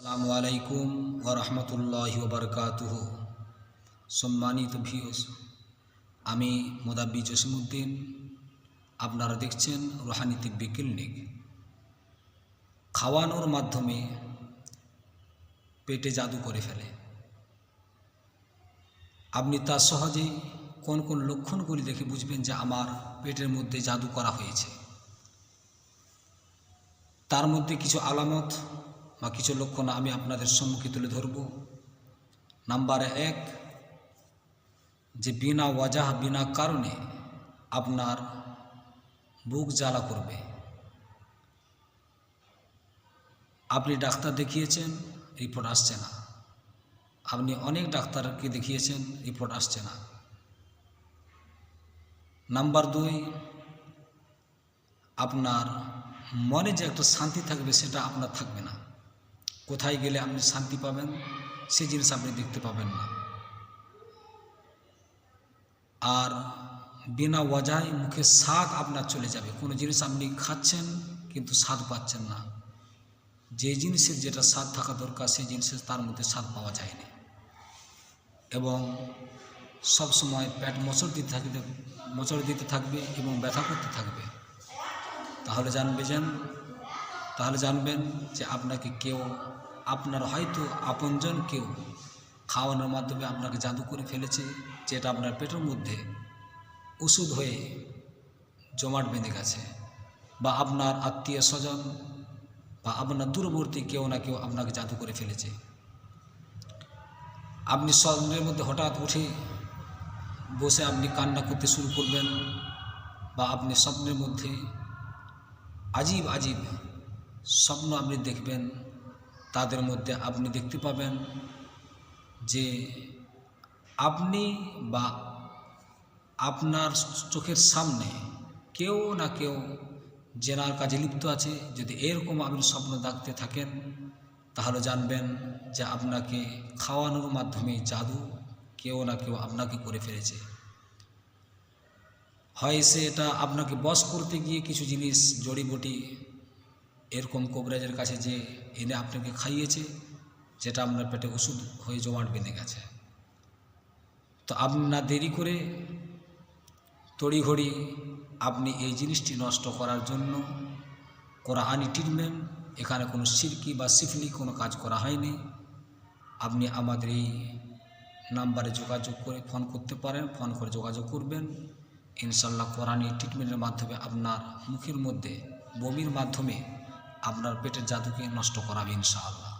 আসসালামু আলাইকুম ও রহমতুল্লাহ ওবরকাতুহ সম্মানিত ভিউস আমি মোদাব্বি জসিমুদ্দিন আপনারা দেখছেন রোহানি তিব্বি ক্লিনিক। খাওয়ানোর মাধ্যমে পেটে জাদু করে ফেলে। আপনি তা সহজেই কোন কোন লক্ষণগুলি দেখে বুঝবেন যে আমার পেটের মধ্যে জাদু করা হয়েছে। তার মধ্যে কিছু আলামত বা কিছু লক্ষণ আমি আপনাদের সম্মুখে তুলে ধরব। নাম্বার এক, যে বিনা ওয়াজাহ, বিনা কারণে আপনার বুক জ্বালা করবে। আপনি ডাক্তার দেখিয়েছেন, রিপোর্ট আসছে না। আপনি অনেক ডাক্তারকে দেখিয়েছেন, রিপোর্ট আসছে না। নাম্বার দুই, আপনার মনে যে একটা শান্তি থাকবে, সেটা আপনার থাকবে না। কোথায় গেলে আপনি শান্তি পাবেন সেই জিনিস আপনি দেখতে পাবেন না। আর বিনা ওয়াজায় মুখে স্বাদ আপনার চলে যাবে। কোনো জিনিস আপনি খাচ্ছেন কিন্তু স্বাদ পাচ্ছেন না। যে জিনিসের যেটা স্বাদ থাকা দরকার, সেই জিনিসের তার মধ্যে স্বাদ পাওয়া যায়নি। এবং সব সময় পেট মোচড় দিতে থাকবে মোচড় দিতে থাকবে এবং ব্যথা করতে থাকবে। তাহলে জানবে যেন তাহলে জানবেন যে আপনাকে কেউ, আপনার হয়তো আপনজন কেউ খাওয়ানোর মাধ্যমে আপনাকে জাদু করে ফেলেছে, যেটা আপনার পেটের মধ্যে ওষুধ হয়ে জমাট বেঁধে গেছে। বা আপনার আত্মীয় স্বজন বা আপনার দূরবর্তী কেউ না কেউ আপনাকে জাদু করে ফেলেছে। আপনি স্বপ্নের মধ্যে হঠাৎ উঠে বসে আপনি কান্না করতে শুরু করবেন বা আপনি স্বপ্নের মধ্যে আজীব আজীব স্বপ্ন আপনি দেখবেন, তাদের মধ্যে আপনি দেখতে পাবেন যে আপনি বা আপনার চোখের সামনে কেউ না কেউ জেনার কাজে লিপ্ত আছে। যদি এরকম আপনি স্বপ্ন দেখতে থাকেন, তাহলে জানবেন যে আপনাকে খাওয়ানোর মাধ্যমে জাদু কেউ না কেউ আপনাকে করে ফেলেছে। হয় সে এটা আপনাকে বস করতে গিয়ে কিছু জিনিস জড়িবটি এরকম কবিরাজের কাছে যে এনে আপনাকে খাইয়েছে, যেটা আপনার পেটে ওষুধ হয়ে জমাট বেঁধে গেছে। তো আপনি না দেরি করে তড়িঘড়ি আপনি এই জিনিসটি নষ্ট করার জন্য কোরআনি ট্রিটমেন্ট এখানে কোনো সিরকি বা সিফলি কোনো কাজ করা হয়নি। আপনি আমাদের এই নাম্বারে যোগাযোগ করে ফোন করতে পারেন, ফোন করে যোগাযোগ করবেন। ইনশাল্লাহ কোরআনি ট্রিটমেন্টের মাধ্যমে আপনার মুখের মধ্যে বমির মাধ্যমে আপনার পেটের জাদুকে নষ্ট করাবে ইনশাআল্লাহ।